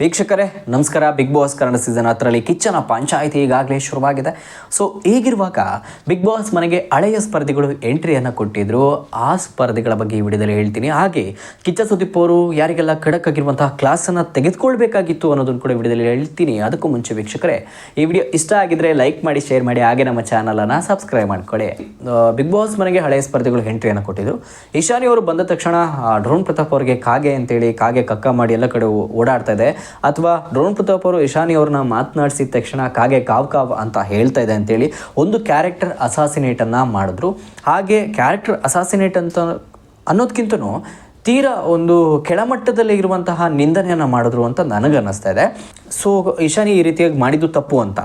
ವೀಕ್ಷಕರೇ, ನಮಸ್ಕಾರ. Big boss Kannada season ಹತ್ತರಲ್ಲಿ ಕಿಚ್ಚನ ಪಂಚಾಯಿತಿ ಈಗಾಗಲೇ ಶುರುವಾಗಿದೆ. ಸೊ ಈಗಿರುವಾಗ ಬಿಗ್ ಬಾಸ್ ಮನೆಗೆ ಹಳೆಯ ಸ್ಪರ್ಧಿಗಳು ಎಂಟ್ರಿಯನ್ನು ಕೊಟ್ಟಿದ್ರು. ಆ ಸ್ಪರ್ಧಿಗಳ ಬಗ್ಗೆ ಈ ವಿಡಿಯೋದಲ್ಲಿ ಹೇಳ್ತೀನಿ. ಹಾಗೆ ಕಿಚ್ಚ ಸುದೀಪ್ ಅವರು ಯಾರಿಗೆಲ್ಲ ಖಡಕ್ ಆಗಿರುವಂತಹ ಕ್ಲಾಸನ್ನು ತೆಗೆದುಕೊಳ್ಬೇಕಾಗಿತ್ತು ಅನ್ನೋದನ್ನು ಕೂಡ ವಿಡಿಯೋದಲ್ಲಿ ಹೇಳ್ತೀನಿ. ಅದಕ್ಕೂ ಮುಂಚೆ ವೀಕ್ಷಕರೇ, ಈ ವಿಡಿಯೋ ಇಷ್ಟ ಆಗಿದ್ರೆ ಲೈಕ್ ಮಾಡಿ ಶೇರ್ ಮಾಡಿ, ಹಾಗೆ ನಮ್ಮ ಚಾನಲನ್ನು ಸಬ್ಸ್ಕ್ರೈಬ್ ಮಾಡ್ಕೊಳ್ಳಿ ಬಿಗ್ ಬಾಸ್ ಮನೆಗೆ ಹಳೆಯ ಸ್ಪರ್ಧಿಗಳು ಎಂಟ್ರಿಯನ್ನು ಕೊಟ್ಟಿದ್ರು. ಈಶಾನಿ ಅವರು ಬಂದ ತಕ್ಷಣ ಡ್ರೋನ್ ಪ್ರತಾಪ್ ಅವರಿಗೆ ಕಾಗೆ ಅಂತೇಳಿ, ಕಾಗೆ ಕಕ್ಕ ಮಾಡಿ ಎಲ್ಲ ಕಡೆ ಓಡಾಡ್ತಾ ಇದೆ. ಅಥವಾ ಡ್ರೋನ್ ಪ್ರತಾಪ್ ಅವರು ಇಶಾನಿ ಅವ್ರನ್ನ ಮಾತನಾಡಿಸಿದ ತಕ್ಷಣ ಕಾಗೆ ಕಾವ್ ಕಾವ್ ಅಂತ ಹೇಳ್ತಾ ಇದೆ ಅಂತೇಳಿ ಒಂದು ಕ್ಯಾರೆಕ್ಟರ್ ಅಸಾಸಿನೇಟನ್ನು ಮಾಡಿದ್ರು. ಹಾಗೆ ಕ್ಯಾರೆಕ್ಟರ್ ಅಸಾಸಿನೇಟ್ ಅಂತ ಅನ್ನೋದಕ್ಕಿಂತ ತೀರಾ ಒಂದು ಕೆಳಮಟ್ಟದಲ್ಲಿ ಇರುವಂತಹ ನಿಂದನೆಯನ್ನು ಮಾಡಿದ್ರು ಅಂತ ನನಗನ್ನಿಸ್ತಾ ಇದೆ. ಸೊ ಈಶಾನಿ ಈ ರೀತಿಯಾಗಿ ಮಾಡಿದ್ದು ತಪ್ಪು ಅಂತ.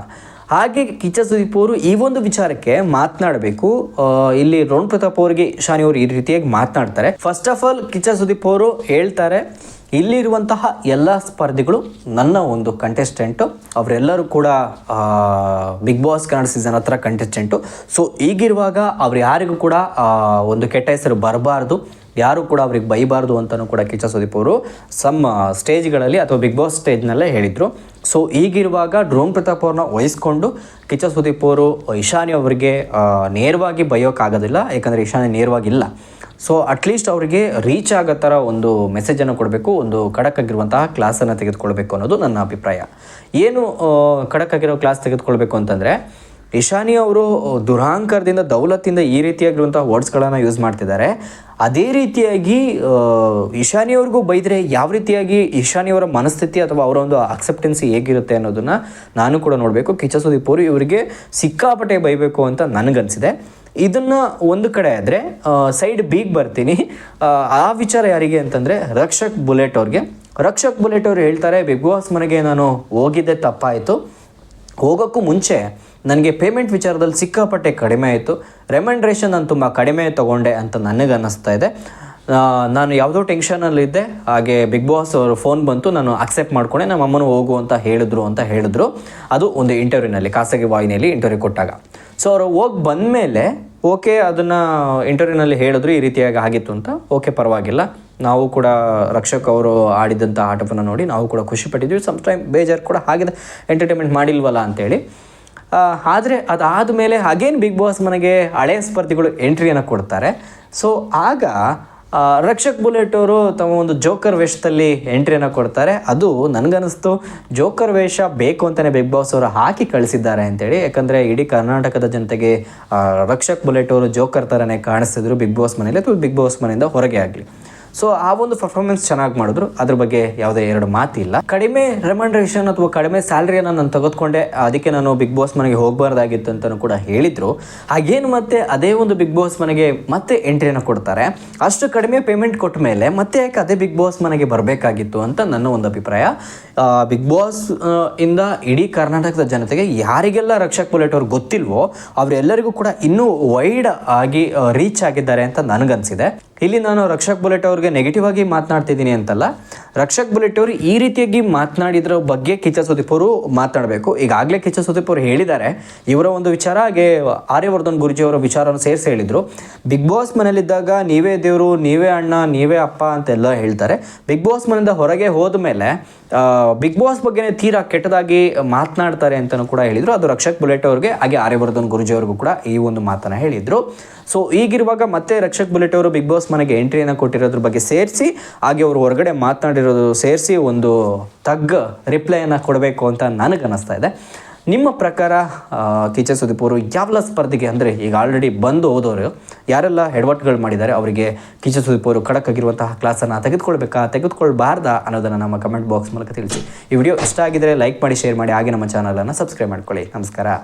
ಹಾಗೆ ಕಿಚ್ಚ ಸುದೀಪ್ ಅವರು ಈ ಒಂದು ವಿಚಾರಕ್ಕೆ ಮಾತನಾಡಬೇಕು. ಇಲ್ಲಿ ರೋಣ್ ಪ್ರತಾಪ್ ಅವರಿಗೆ, ಶಾನಿ ಅವರು ಈ ರೀತಿಯಾಗಿ ಮಾತನಾಡ್ತಾರೆ. First of all Kichcha Sudeep ಅವರು ಹೇಳ್ತಾರೆ, ಇಲ್ಲಿರುವಂತಹ ಎಲ್ಲ ಸ್ಪರ್ಧಿಗಳು ನನ್ನ ಒಂದು ಕಂಟೆಸ್ಟೆಂಟು ಅವರೆಲ್ಲರೂ ಕೂಡ ಬಿಗ್ ಬಾಸ್ ಕನ್ನಡ ಸೀಸನ್ ಹತ್ರ ಕಂಟೆಸ್ಟೆಂಟು ಸೊ ಈಗಿರುವಾಗ ಅವ್ರು ಯಾರಿಗೂ ಕೂಡ ಒಂದು ಕೆಟ್ಟ ಹೆಸರು ಬರಬಾರ್ದು. ಯಾರು ಕೂಡ ಅವ್ರಿಗೆ ಬೈಬಾರ್ದು ಅಂತಲೂ ಕೂಡ ಕಿಚ್ಚ ಸುದೀಪ್ ಅವರು ಸಮ್ ಸ್ಟೇಜ್ಗಳಲ್ಲಿ ಅಥವಾ ಬಿಗ್ ಬಾಸ್ ಸ್ಟೇಜ್ನಲ್ಲೇ ಹೇಳಿದರು. ಸೊ, ಈಗಿರುವಾಗ ಡ್ರೋಮ್ ಪ್ರತಾಪ್ ಅವ್ರನ್ನ ವಹಿಸ್ಕೊಂಡು ಕಿಚ್ಚ ಸುದೀಪ್ ಅವರು ಇಶಾನಿ ಅವರಿಗೆ ನೇರವಾಗಿ ಬೈಯೋಕ್ಕಾಗೋದಿಲ್ಲ ಯಾಕಂದರೆ ಇಶಾನಿ ನೇರವಾಗಿಲ್ಲ. ಸೊ ಅಟ್ಲೀಸ್ಟ್ ಅವರಿಗೆ ರೀಚ್ ಆಗೋ ಥರ ಒಂದು ಮೆಸೇಜನ್ನು ಕೊಡಬೇಕು, ಒಂದು ಖಡಕ್ ಆಗಿರುವಂತಹ ಕ್ಲಾಸನ್ನು ತೆಗೆದುಕೊಳ್ಬೇಕು ಅನ್ನೋದು ನನ್ನ ಅಭಿಪ್ರಾಯ. ಏನು ಕಡಕ್ಕಾಗಿರೋ ಕ್ಲಾಸ್ ತೆಗೆದುಕೊಳ್ಬೇಕು ಅಂತಂದರೆ ಇಶಾನಿ ಅವರು ದುರಾಂಕರದಿಂದ ದೌಲತ್ತಿಂದ ಈ ರೀತಿಯಾಗಿರುವಂಥ ವರ್ಡ್ಸ್ಗಳನ್ನು ಯೂಸ್ ಮಾಡ್ತಿದ್ದಾರೆ. ಅದೇ ರೀತಿಯಾಗಿ ಈಶಾನಿ ಇಶಾನಿ ಅವ್ರಿಗೂ ಬೈದರೆ ಯಾವ ರೀತಿಯಾಗಿ ಇಶಾನಿಯವರ ಮನಸ್ಥಿತಿ ಅಥವಾ ಅವರ ಒಂದು ಅಕ್ಸೆಪ್ಟೆನ್ಸಿ ಹೇಗಿರುತ್ತೆ ಅನ್ನೋದನ್ನು ನಾನು ಕೂಡ ನೋಡಬೇಕು. ಕಿಚ್ಚ ಸುದೀಪ್ ಅವರು ಇವರಿಗೆ ಸಿಕ್ಕಾಪಟ್ಟೆ ಬೈಬೇಕು ಅಂತ ನನಗನ್ಸಿದೆ. ಇದನ್ನು ಒಂದು ಕಡೆ ಆದರೆ ಸೈಡ್ ಬೀಗ್ ಬರ್ತೀನಿ. ಆ ವಿಚಾರ ಯಾರಿಗೆ ಅಂತಂದರೆ, ರಕ್ಷಕ್ ಬುಲೆಟ್ ಅವ್ರಿಗೆ. ರಕ್ಷಕ್ ಬುಲೆಟ್ ಅವ್ರು ಹೇಳ್ತಾರೆ, ಬಿಗ್ ಬಾಸ್ ಮನೆಗೆ ನಾನು ಹೋಗಿದ್ದೆ, ತಪ್ಪಾಯಿತು. ಹೋಗೋಕ್ಕೂ ಮುಂಚೆ ನನಗೆ ಪೇಮೆಂಟ್ ವಿಚಾರದಲ್ಲಿ ಸಿಕ್ಕಾಪಟ್ಟೆ ಕಡಿಮೆ ಆಯಿತು. ರೆಮಂಡ್ರೇಷನ್ ನಾನು ತುಂಬ ಕಡಿಮೆ ತೊಗೊಂಡೆ ಅಂತ ನನಗೆ ಅನ್ನಿಸ್ತಾ ಇದೆ ನಾನು ಯಾವುದೋ ಟೆನ್ಷನಲ್ಲಿದ್ದೆ ಹಾಗೆ ಬಿಗ್ ಬಾಸ್ ಅವರು ಫೋನ್ ಬಂತು. ನಾನು ಅಕ್ಸೆಪ್ಟ್ ಮಾಡ್ಕೊಂಡೆ. ನಮ್ಮ ಅಮ್ಮನೂ ಹೋಗು ಅಂತ ಹೇಳಿದ್ರು ಅಂತ ಹೇಳಿದ್ರು. ಅದು ಒಂದು ಇಂಟರ್ವ್ಯೂನಲ್ಲಿ ಖಾಸಗಿ ವಾಹಿನಿಯಲ್ಲಿ ಇಂಟರ್ವ್ಯೂ ಕೊಟ್ಟಾಗ. ಸೊ ಅವರು ಹೋಗಿ ಬಂದಮೇಲೆ ಓಕೆ ಅದನ್ನು ಇಂಟರ್ವ್ಯೂನಲ್ಲಿ ಹೇಳಿದ್ರು. ಈ ರೀತಿಯಾಗಿ ಆಗಿತ್ತು ಅಂತ. ಓಕೆ ಪರವಾಗಿಲ್ಲ. ನಾವು ಕೂಡ ರಕ್ಷಕ್ ಅವರು ಆಡಿದಂಥ ಆಟವನ್ನು ನೋಡಿ ನಾವು ಕೂಡ ಖುಷಿ ಪಟ್ಟಿದ್ವಿ ಸಮ್ ಟೈಮ್ ಬೇಜಾರು ಕೂಡ ಆಗಿದೆ. ಎಂಟರ್ಟೈನ್ಮೆಂಟ್ ಮಾಡಿಲ್ವಲ್ಲ ಅಂತೇಳಿ. ಆದರೆ ಅದಾದ ಮೇಲೆ ಅಗೇನ್ ಬಿಗ್ ಬಾಸ್ ಮನೆಗೆ ಹಳೆಯ ಸ್ಪರ್ಧಿಗಳು ಎಂಟ್ರಿಯನ್ನು ಕೊಡ್ತಾರೆ. ಸೊ ಆಗ ರಕ್ಷಕ್ ಬುಲೆಟ್ ಅವರು ತಮ್ಮ ಒಂದು ಜೋಕರ್ ವೇಷದಲ್ಲಿ ಎಂಟ್ರಿಯನ್ನು ಕೊಡ್ತಾರೆ. ಅದು ನನಗನ್ನಿಸ್ತು ಜೋಕರ್ ವೇಷ ಬೇಕು ಅಂತಲೇ ಬಿಗ್ ಬಾಸ್ ಅವರು ಹಾಕಿ ಕಳಿಸಿದ್ದಾರೆ ಅಂತೇಳಿ. ಯಾಕಂದರೆ ಇಡೀ ಕರ್ನಾಟಕದ ಜನತೆಗೆ ರಕ್ಷಕ್ ಬುಲೆಟ್ ಅವರು ಜೋಕರ್ ಥರನೇ ಕಾಣಿಸ್ತಿದ್ರು ಬಿಗ್ ಬಾಸ್ ಮನೇಲಿ ಅಥವಾ ಬಿಗ್ ಬಾಸ್ ಮನೆಯಿಂದ ಹೊರಗೆ ಆಗಲಿ. ಸೊ ಆ ಒಂದು ಪರ್ಫಾರ್ಮೆನ್ಸ್ ಚೆನ್ನಾಗಿ ಮಾಡಿದ್ರು. ಅದ್ರ ಬಗ್ಗೆ ಯಾವುದೇ ಎರಡು ಮಾತಿಲ್ಲ. ಕಡಿಮೆ ರೆಮಂಡ್ರೇಷನ್ ಅಥವಾ ಕಡಿಮೆ ಸ್ಯಾಲ್ರಿಯನ್ನು ನಾನು ತೆಗೆದುಕೊಂಡೆ. ಅದಕ್ಕೆ ನಾನು ಬಿಗ್ ಬಾಸ್ ಮನೆಗೆ ಹೋಗಬಾರ್ದಾಗಿತ್ತು ಅಂತಲೂ ಕೂಡ ಹೇಳಿದರು. ಹಾಗೇನು ಮತ್ತೆ ಅದೇ ಒಂದು ಬಿಗ್ ಬಾಸ್ ಮನೆಗೆ ಮತ್ತೆ ಎಂಟ್ರಿಯನ್ನು ಕೊಡ್ತಾರೆ. ಅಷ್ಟು ಕಡಿಮೆ ಪೇಮೆಂಟ್ ಕೊಟ್ಟ ಮೇಲೆ ಮತ್ತೆ ಯಾಕೆ ಅದೇ ಬಿಗ್ ಬಾಸ್ ಮನೆಗೆ ಬರಬೇಕಾಗಿತ್ತು ಅಂತ ನನ್ನ ಒಂದು ಅಭಿಪ್ರಾಯ. ಬಿಗ್ ಬಾಸ್ ಇಂದ ಇಡೀ ಕರ್ನಾಟಕದ ಜನತೆಗೆ ಯಾರಿಗೆಲ್ಲ ರಕ್ಷಕ್ ಪುಲೆಟ್ ಅವ್ರು ಗೊತ್ತಿಲ್ವೋ, ಅವರೆಲ್ಲರಿಗೂ ಕೂಡ ಇನ್ನೂ ವೈಡ್ ಆಗಿ ರೀಚ್ ಆಗಿದ್ದಾರೆ ಅಂತ ನನಗನ್ಸಿದೆ. ಇಲ್ಲಿ ನಾನು ರಕ್ಷಕ್ ಬುಲೆಟ್ ಅವ್ರಿಗೆ ನೆಗೆಟಿವ್ ಆಗಿ ಮಾತನಾಡ್ತಿದ್ದೀನಿ ಅಂತಲ್ಲ, ರಕ್ಷಕ್ ಬುಲೆಟ್ ಅವರು ಈ ರೀತಿಯಾಗಿ ಮಾತನಾಡಿದ್ರ ಬಗ್ಗೆ ಕಿಚ್ಚ ಸುದೀಪ್ ಅವರು ಮಾತನಾಡಬೇಕು. ಈಗಾಗಲೇ ಕಿಚ್ಚ ಸುದೀಪ್ ಅವರು ಹೇಳಿದ್ದಾರೆ. ಇವರ ಒಂದು ವಿಚಾರ, ಹಾಗೆ ಆರ್ಯವರ್ಧನ್ ಗುರುಜಿ ಅವರ ವಿಚಾರವನ್ನು ಸೇರಿಸಿ ಹೇಳಿದರು. ಬಿಗ್ ಬಾಸ್ ಮನೇಲಿದ್ದಾಗ ನೀವೇ ದೇವರು, ನೀವೇ ಅಣ್ಣ, ನೀವೇ ಅಪ್ಪ ಅಂತೆಲ್ಲ ಹೇಳ್ತಾರೆ. ಬಿಗ್ ಬಾಸ್ ಮನೆಯಿಂದ ಹೊರಗೆ ಹೋದ ಮೇಲೆ ಬಿಗ್ ಬಾಸ್ ಬಗ್ಗೆನೇ ತೀರಾ ಕೆಟ್ಟದಾಗಿ ಮಾತನಾಡ್ತಾರೆ ಅಂತಲೂ ಕೂಡ ಹೇಳಿದರು. ಅದು ರಕ್ಷಕ್ ಬುಲೆಟ್ ಅವ್ರಿಗೆ, ಹಾಗೆ ಆರ್ಯವರ್ಧನ್ ಗುರುಜಿ ಅವ್ರಿಗೂ ಕೂಡ ಈ ಒಂದು ಮಾತನ್ನು ಹೇಳಿದರು. ಸೊ ಈಗಿರುವಾಗ ಮತ್ತೆ ರಕ್ಷಕ್ ಬುಲೆಟ್ ಅವರು ಬಿಗ್ ಬಾಸ್ ಮನೆಗೆ ಎಂಟ್ರಿಯನ್ನು ಕೊಟ್ಟಿರೋದ್ರ ಬಗ್ಗೆ ಸೇರಿಸಿ, ಹಾಗೆ ಅವರು ಹೊರಗಡೆ ಮಾತನಾಡಿರೋದು ಸೇರಿಸಿ ಒಂದು ತಗ್ಗ ರಿಪ್ಲೈಯನ್ನು ಕೊಡಬೇಕು ಅಂತ ನನಗನ್ನಿಸ್ತಾ ಇದೆ. ನಿಮ್ಮ ಪ್ರಕಾರ ಕಿಚ ಸುದೀಪ್ ಅವರು ಯಾವೆಲ್ಲ ಸ್ಪರ್ಧೆಗೆ ಅಂದರೆ ಈಗ ಆಲ್ರೆಡಿ ಬಂದು ಹೋದವರು, ಯಾರೆಲ್ಲ ಹೆಡ್ವರ್ಟ್ಗಳು ಮಾಡಿದ್ದಾರೆ, ಅವರಿಗೆ ಕಿಚ್ಚ ಸುದೀಪ್ ಅವರು ಖಡಕ್ ಆಗಿರುವಂತಹ ಕ್ಲಾಸನ್ನು ತೆಗೆದುಕೊಳ್ಬೇಕಾ, ತೆಗೆದುಕೊಳ್ಬಾರ್ದಾ ಅನ್ನೋದನ್ನು ನಮ್ಮ ಕಮೆಂಟ್ ಬಾಕ್ಸ್ ಮೂಲಕ ತಿಳಿಸಿ. ಈ ವಿಡಿಯೋ ಇಷ್ಟ ಆಗಿದ್ದರೆ ಲೈಕ್ ಮಾಡಿ ಶೇರ್ ಮಾಡಿ, ಹಾಗೆ ನಮ್ಮ ಚಾನಲನ್ನು ಸಬ್ಸ್ಕ್ರೈಬ್ ಮಾಡ್ಕೊಳ್ಳಿ. ನಮಸ್ಕಾರ.